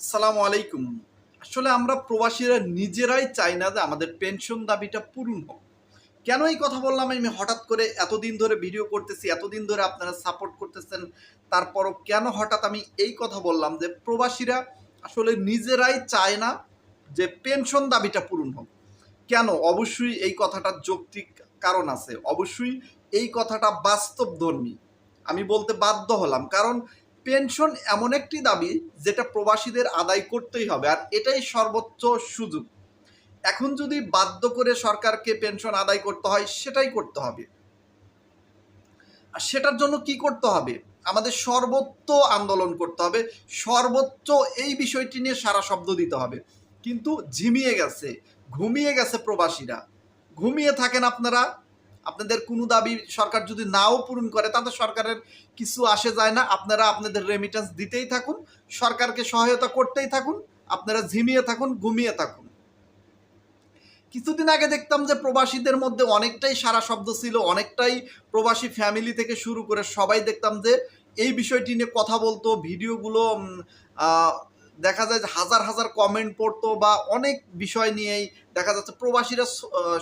আসসালামু আলাইকুম। আসলে আমরা প্রবাসীরা নিজেরাই চাই না যে আমাদের পেনশন দাবিটা পূরণ হোক। কেন এই কথা বললাম? আমি হঠাৎ করে এতদিন ধরে ভিডিও করতেছি, এতদিন ধরে আপনারা সাপোর্ট করতেছেন, তারপরও কেন হঠাৎ আমি এই কথা বললাম যে প্রবাসীরা আসলে নিজেরাই চায় না যে পেনশন দাবিটা পূরণ হোক। কেন? অবশ্যই এই কথাটার যৌক্তিক কারণ আছে। অবশ্যই এই কথাটা বাস্তবধর্মী। আমি বলতে বাধ্য হলাম। কারণ পেনশন এমন একটি দাবি যেটা প্রবাসীদের আদায় করতেই হবে, আর এটাই সর্বোচ্চ সুযোগ। এখন যদি বাধ্য করে সরকারকে পেনশন আদায় করতে হয়, সেটাই করতে হবে। আর সেটার জন্য কি করতে হবে? আমাদের সর্বোচ্চ আন্দোলন করতে হবে, সর্বোচ্চ এই বিষয়টি নিয়ে সারা শব্দ দিতে হবে। কিন্তু ঝিমিয়ে গেছে, ঘুমিয়ে গেছে প্রবাসীরা। ঘুমিয়ে থাকেন আপনারা আপনাদের কোনো দাবি সরকার যদি নাও পূরণ করে, তাতে সরকারের কিছু আসে যায় না। আপনারা আপনাদের রেমিটেন্স দিতেই থাকুন, সরকারকে সহায়তা করতেই থাকুন, আপনারা ঝিমিয়ে থাকুন, ঘুমিয়ে থাকুন। কিছুদিন আগে দেখতাম যে প্রবাসীদের মধ্যে অনেকটাই সারা শব্দ ছিল, অনেকটাই প্রবাসী ফ্যামিলি থেকে শুরু করে সবাই দেখতাম যে এই বিষয়টি নিয়ে কথা বলতো, ভিডিওগুলো দেখা যায় যে হাজার হাজার কমেন্ট পড়তো বা অনেক বিষয় নিয়েই দেখা যাচ্ছে প্রবাসীরা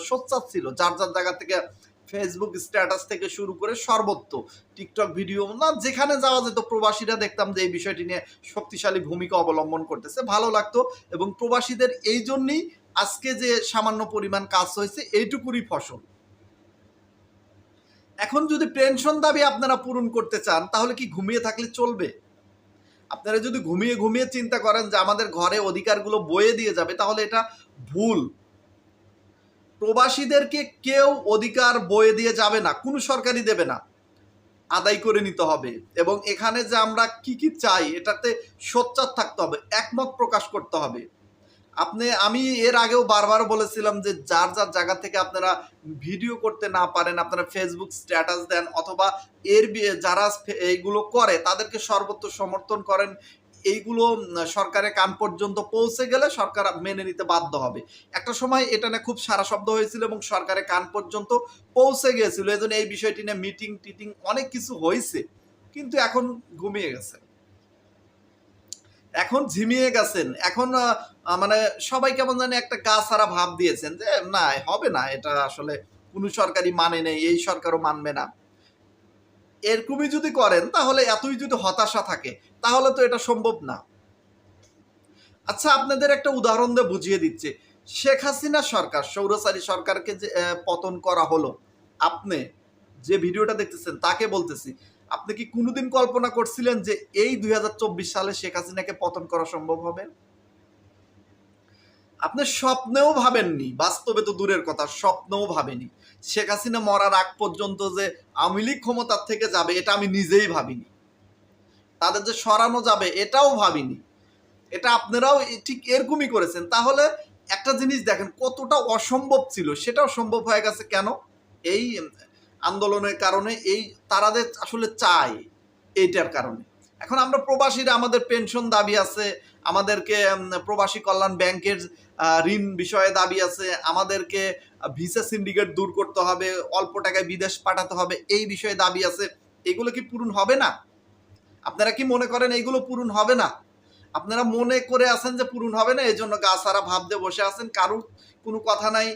সোচ্চার ছিল, যার যার জায়গা থেকে ফেসবুক স্ট্যাটাস থেকে শুরু করে সর্বত্র টিকটক ভিডিও না, যেখানে যাওয়া যেত, প্রবাসীরা দেখতাম যে এই বিষয়টি নিয়ে শক্তিশালী ভূমিকা অবলম্বন করতেছে, ভালো লাগতো এবং প্রবাসীদের এই জন্যই আজকে যে সামান্য পরিমাণ কাজ হয়েছে, এইটুকুরই ফসল। এখন যদি পেনশন দাবি আপনারা পূরণ করতে চান, তাহলে কি ঘুমিয়ে থাকলে চলবে? আপনারা যদি ঘুমিয়ে ঘুমিয়ে চিন্তা করেন যে আমাদের ঘরে অধিকারগুলো বয়ে দিয়ে যাবে, তাহলে এটা ভুল। প্রবাসীদেরকে কেউ অধিকার বয়ে দিয়ে যাবে না, কোনো সরকারই দেবে না। আদায় করে নিতে হবে এবং এখানে যে আমরা কি কি চাই, এটাতে সোচ্চার থাকতে হবে, একমত প্রকাশ করতে হবে। আপনি, আমি এর আগেও বারবার বলেছিলাম যে যার যার জায়গা থেকে আপনারা ভিডিও করতে না পারেন, আপনারা ফেসবুক স্ট্যাটাস দেন অথবা এর যারা এইগুলো করে, তাদেরকে সর্বত্র সমর্থন করেন এইগুলো সরকারের কান পর্যন্ত পৌঁছে গেলে সরকার মেনে নিতে বাধ্য হবে। একটা সময় এটা নিয়ে খুব সারা শব্দ হয়েছিল এবং সরকারের কান পর্যন্ত পৌঁছে গিয়েছিল এই এই বিষয়টি নিয়ে মিটিং টিটিং অনেক কিছু হয়েছে, কিন্তু এখন ঘুমিয়ে গেছে। এখন ঝিমিয়ে গেছেন। এখন মানে সবাই কেমন জানি একটা গা সারা ভাব দিয়েছেন যে, না, হবে না, এটা আসলে কোনো সরকারই মানে নেই, এই সরকারও মানবে না। এরকমই যদি করেন, তাহলে এতই যদি হতাশা থাকে, তাহলে তো এটা সম্ভব না। আচ্ছা আপনাদের একটা উদাহরণ দিয়ে বুঝিয়ে দিচ্ছে। শেখ হাসিনা সরকার সৌরসারী সরকারকে যে পতন করা হলো, আপনি যে ভিডিওটা দেখতেছেন, তাকে বলতেছি, আপনি কি কোনোদিন কল্পনা করছিলেন যে এই দুই হাজার চব্বিশ সালে শেখ হাসিনাকে পতন করা সম্ভব হবে? আপনি স্বপ্নেও ভাবেননি, বাস্তবে তো দূরের কথা, স্বপ্নেও ভাবেনি শেখ হাসিনা মরার আগ পর্যন্ত যে আওয়ামী লীগ ক্ষমতার থেকে যাবে, এটা আমি নিজেই ভাবিনি। তাদের যে সরানো যাবে, এটাও ভাবিনি। এটা আপনারাও ঠিক এরকমই করেছেন। তাহলে একটা জিনিস দেখেন, কতটা অসম্ভব ছিল, সেটাও সম্ভব হয়ে গেছে কেন? এই আন্দোলনের কারণে এই তারাদের আসলে চায়, এইটার কারণে। এখন আমরা প্রবাসীরা আমাদের পেনশন দাবি আছে, আমাদেরকে প্রবাসী কল্যাণ ব্যাংকের ঋণ বিষয়ে দাবি আছে, আমাদেরকে ভিসা সিন্ডিকেট দূর করতে হবে, অল্প টাকায় বিদেশ পাঠাতে হবে, এই বিষয়ে দাবি আছে। এগুলো কি পূরণ হবে না? আপনারা কি মনে করেন এইগুলো পূরণ হবে না? আপনারা মনে করে আছেন যে পূরণ হবে না এই জন্য গা সারা ভাবতে বসে আছেন, কারুর কোনো কথা নাই।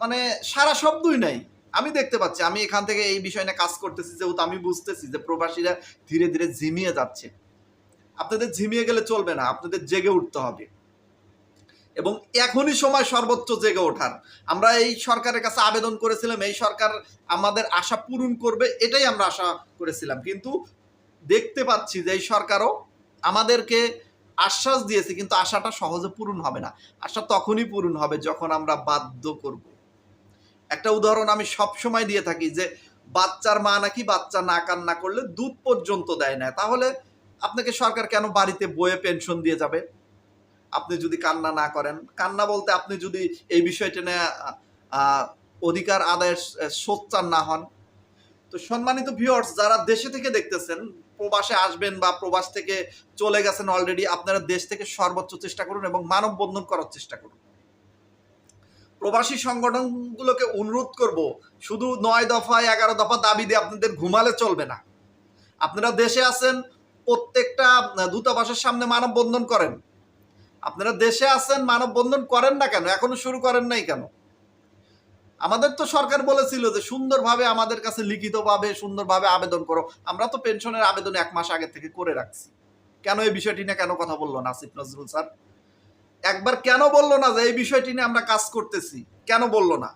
মানে সারা শব্দই নাই। আমি দেখতে পাচ্ছি, আমি এখান থেকে এই বিষয় নিয়ে কাজ করতেছি, যেহেতু আমি বুঝতেছি যে প্রবাসীরা ধীরে ধীরে ঝিমিয়ে যাচ্ছে। আপনাদের ঝিমিয়ে গেলে চলবে না, আপনাদের জেগে উঠতে হবে। এবং এখনই সময় সর্বোচ্চ জেগে ওঠার। আমরা এই সরকারের কাছে আবেদন করেছিলাম, এই সরকার আমাদের আশা পূরণ করবে, এটাই আমরা আশা করেছিলাম। কিন্তু দেখতে পাচ্ছি যে এই সরকারও আমাদেরকে আশ্বাস দিয়েছে, কিন্তু আশাটা সহজে পূরণ হবে না। আশা তখনই পূরণ হবে যখন আমরা বাধ্য করব। একটা উদাহরণ আমি সব সময় দিয়ে থাকি যে বাচ্চার মা নাকি বাচ্চা না কান্না করলে দুধ পর্যন্ত দেয় না। তাহলে আপনাকে সরকার কেন বাড়িতে বয়ে পেনশন দিয়ে যাবে? আপনি যদি কান্না না করেন, কান্না বলতে আপনি যদি এই বিষয়টা নিয়ে অধিকার আদায়ের সোচ্চার না হন। তো সম্মানিত ভিউয়ার্স যারা দেশে থেকে দেখতেছেন, প্রবাসে আসবেন বা প্রবাস থেকে চলে গেছেন অলরেডি আপনারা দেশ থেকে সর্বোচ্চ চেষ্টা করুন এবং মানববন্ধন করার চেষ্টা করুন। প্রবাসী সংগঠনগুলোকে অনুরোধ করব, শুধু নয় দফা এগারো দফা দাবি দিয়ে আপনাদের ঘুমালে চলবে না। আপনারা দেশে আছেন, প্রত্যেকটা দূতাবাসের সামনে মানববন্ধন করেন। আপনারা দেশে আছেন, মানববন্ধন করেন না কেন? এখনও শুরু করেন নাই কেন? আমাদের তো সরকার বলেছিল যে সুন্দরভাবে আমাদের কাছে লিখিতভাবে সুন্দরভাবে আবেদন করো। আমরা তো পেনশনের আবেদন এক মাস আগে থেকে করে রাখছি। কেন এই বিষয়টি নিয়ে কেন কথা বলল না, আসিফ নজরুল স্যার? একবার কেন বলল না যে এই বিষয়টি নিয়ে আমরা কাজ করতেছি? কেন বলল না?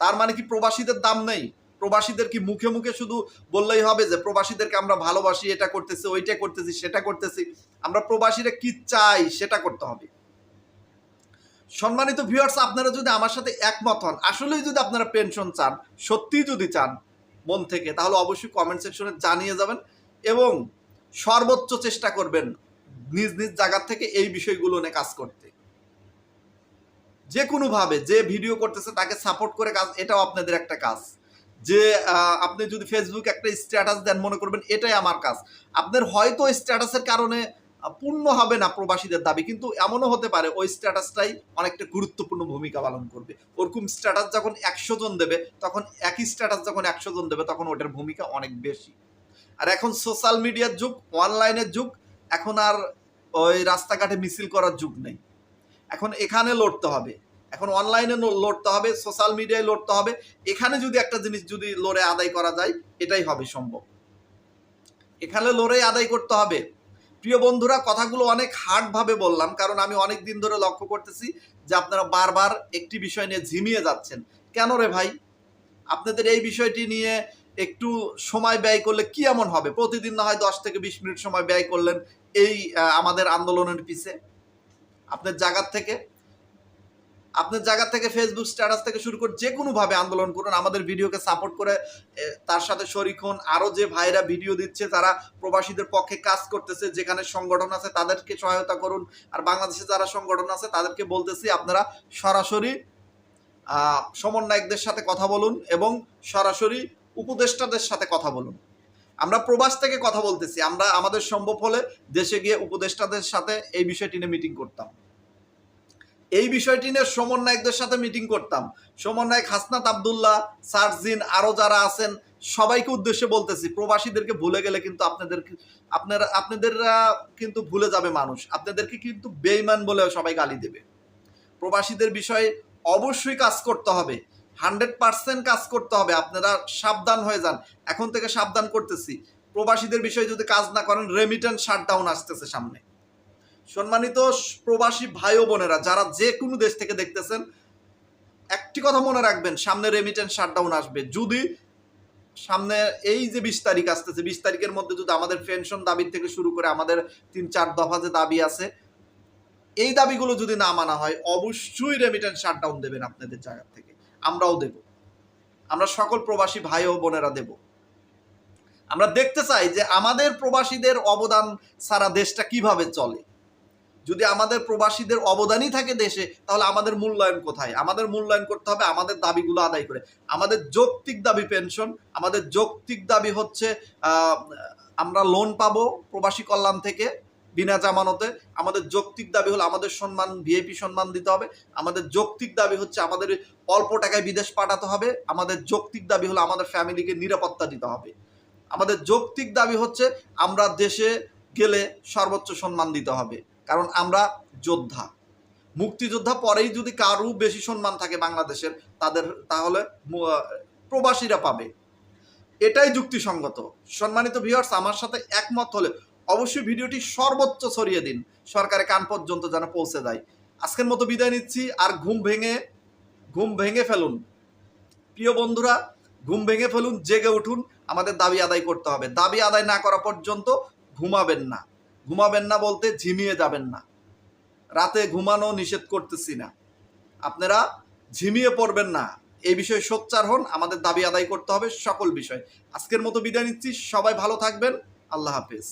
তার মানে কি প্রবাসীদের দাম নেই? প্রবাসীদের কি মুখে মুখে শুধু বললেই হবে যে প্রবাসীদেরকে আমরা ভালোবাসি, এটা করতেছি, ওইটা করতেছি, সেটা করতেছি? আমরা প্রবাসীরা কি চাই সেটা করতে হবে। সম্মানিত ভিউয়ার্স আপনারা যদি আমার সাথে একমত হন, আসলেই যদি আপনারা পেনশন চান সত্যিই যদি চান মন থেকে, তাহলে অবশ্যই কমেন্ট সেকশনে জানিয়ে যাবেন এবং সর্বোচ্চ চেষ্টা করবেন নিজ নিজ জায়গা থেকে এই বিষয়গুলো নিয়ে কাজ করতে। যে কোনোভাবে যে ভিডিও করতেছে তাকে সাপোর্ট করে কাজ, এটাও আপনাদের একটা কাজ। যে আপনি যদি ফেসবুক একটা স্ট্যাটাস দেন, মনে করবেন এটাই আমার কাজ। আপনার হয়তো স্ট্যাটাসের কারণে পূর্ণ হবে না প্রবাসীদের দাবি, কিন্তু এমনও হতে পারে ওই স্ট্যাটাসটাই অনেকটা গুরুত্বপূর্ণ ভূমিকা পালন করবে। ওরকম স্ট্যাটাস যখন একশো জন দেবে, তখন একই স্ট্যাটাস যখন একশো জন দেবে, তখন ওটার ভূমিকা অনেক বেশি। আর এখন সোশ্যাল মিডিয়ার যুগ অনলাইনের যুগ, এখন আর ওই রাস্তাঘাটে মিছিল করার যুগ নেই। এখন এখানে লড়তে হবে। এখন অনলাইনে লড়তে হবে সোশ্যাল মিডিয়ায় লড়তে হবে। এখানে যদি একটা জিনিস যদি লড়ে আদায় করা যায়, এটাই হবে সম্ভব। এখানে লড়ে আদায় করতে হবে। প্রিয় বন্ধুরা, কথাগুলো অনেক হার্ডভাবে বললাম, কারণ আমি অনেক দিন ধরে লক্ষ্য করতেছি যে আপনারা বারবার একটি বিষয় নিয়ে ঝিমিয়ে যাচ্ছেন। কেন রে ভাই? আপনাদের এই বিষয়টি নিয়ে একটু সময় ব্যয় করলে কি এমন হবে? প্রতিদিন না হয় দশ থেকে বিশ মিনিট সময় ব্যয় করলেন এই আমাদের আন্দোলনের পিছে। আপনার জায়গার থেকে, আপনার জায়গা থেকে ফেসবুক স্ট্যাটাস থেকে শুরু করে যে কোনোভাবে আন্দোলন করুন, আমাদের ভিডিওকে সাপোর্ট করে তার সাথে শরিক হন। আরও যে ভাইরা ভিডিও দিচ্ছে, তারা প্রবাসীদের পক্ষে কাজ করতেছে, যেখানে সংগঠন আছে, তাদেরকে সহায়তা করুন। আর বাংলাদেশে যারা সংগঠন আছে, তাদেরকে বলতেছি, আপনারা সরাসরি সমন্বয়কদের সাথে কথা বলুন এবং সরাসরি উপদেষ্টাদের সাথে কথা বলুন। আমরা প্রবাস থেকে কথা বলতেছি আমরা আমাদের সম্ভব হলে দেশে গিয়ে উপদেষ্টাদের সাথে এই বিষয়টি নিয়ে মিটিং করতাম। এই বিষয়টি নিয়ে সমন্বয়কদের সাথে মিটিং করতাম। সমন্বয়ক হাসনাত আবদুল্লাহ সারজিন আরও যারা আছেন সবাইকে উদ্দেশ্যে বলতেছি প্রবাসীদেরকে ভুলে গেলে কিন্তু আপনাদের আপনারা আপনাদের আহ, কিন্তু ভুলে যাবে মানুষ। আপনাদেরকে কিন্তু বেইমান বলে সবাই গালি দেবে। প্রবাসীদের বিষয়ে অবশ্যই কাজ করতে হবে। হান্ড্রেড পার্সেন্ট কাজ করতে হবে, আপনারা সাবধান হয়ে যান। এখন থেকে সাবধান করতেছি। প্রবাসীদের বিষয়ে যদি কাজ না করেন রেমিটেন্স শাটডাউন আসতেছে সামনে। সম্মানিত প্রবাসী ভাই ও বোনেরা, যারা যে কোনো দেশ থেকে দেখতেছেন, একটি কথা মনে রাখবেন, সামনে রেমিটেন্স শাটডাউন আসবে। যদি সামনে এই যে বিশ তারিখ আসতেছে, বিশ তারিখের মধ্যে যদি আমাদের পেনশন দাবির থেকে শুরু করে আমাদের তিন চার দফা যে দাবি আছে, এই দাবিগুলো যদি না মানা হয়, অবশ্যই রেমিটেন্স শাটডাউন দেবেন আপনাদের জায়গা থেকে। আমরাও দেব। আমরা সকল প্রবাসী ভাই ও বোনেরা দেব। আমরা দেখতে চাই যে আমাদের প্রবাসীদের অবদান সারা দেশটা কীভাবে চলে। যদি আমাদের প্রবাসীদের অবদানই থাকে দেশে, তাহলে আমাদের মূল্যায়ন কোথায়? আমাদের মূল্যায়ন করতে হবে আমাদের দাবিগুলো আদায় করে। আমাদের যৌক্তিক দাবি পেনশন, আমাদের যৌক্তিক দাবি হচ্ছে আমরা লোন পাবো প্রবাসী কল্যাণ থেকে। বিনা জামানতে আমাদের যৌক্তিক দাবি হলো আমাদের সম্মান ভিআইপি সম্মান দিতে হবে। আমাদের যৌক্তিক দাবি হচ্ছে আমাদের অল্প টাকায় বিদেশ পাঠাতে হবে। আমাদের যৌক্তিক দাবি হলো আমাদের ফ্যামিলিকে নিরাপত্তা দিতে হবে। আমাদের যৌক্তিক দাবি হচ্ছে আমরা দেশে গেলে সর্বোচ্চ সম্মান দিতে হবে, কারণ আমরা যোদ্ধা। মুক্তিযোদ্ধা পরেই যদি কারু বেশি সম্মান থাকে বাংলাদেশের, তাদের তাহলে প্রবাসীরা পাবে। এটাই যুক্তিসঙ্গত। সম্মানিত ভিউয়ার্স আমার সাথে একমত হলে অবশ্যই ভিডিওটি সর্বোচ্চ ছড়িয়ে দিন। সরকারের কান পর্যন্ত যেন পৌঁছে যায়। আজকের মতো বিদায় নিচ্ছি। আর ঘুম ভেঙে ঘুম ভেঙে ফেলুন। প্রিয় বন্ধুরা, ঘুম ভেঙে ফেলুন, জেগে উঠুন। আমাদের দাবি আদায় করতে হবে। দাবি আদায় না করা পর্যন্ত ঘুমাবেন না। ঘুমাবেন না বলতে ঝিমিয়ে যাবেন না। রাতে ঘুমানো নিষেধ করতেছি না। আপনারা ঝিমিয়ে পড়বেন না। এই বিষয়ে সোচ্চার হন। আমাদের দাবি আদায় করতে হবে সকল বিষয়। আজকের মতো বিদায় নিচ্ছি। সবাই ভালো থাকবেন। আল্লাহ হাফেজ।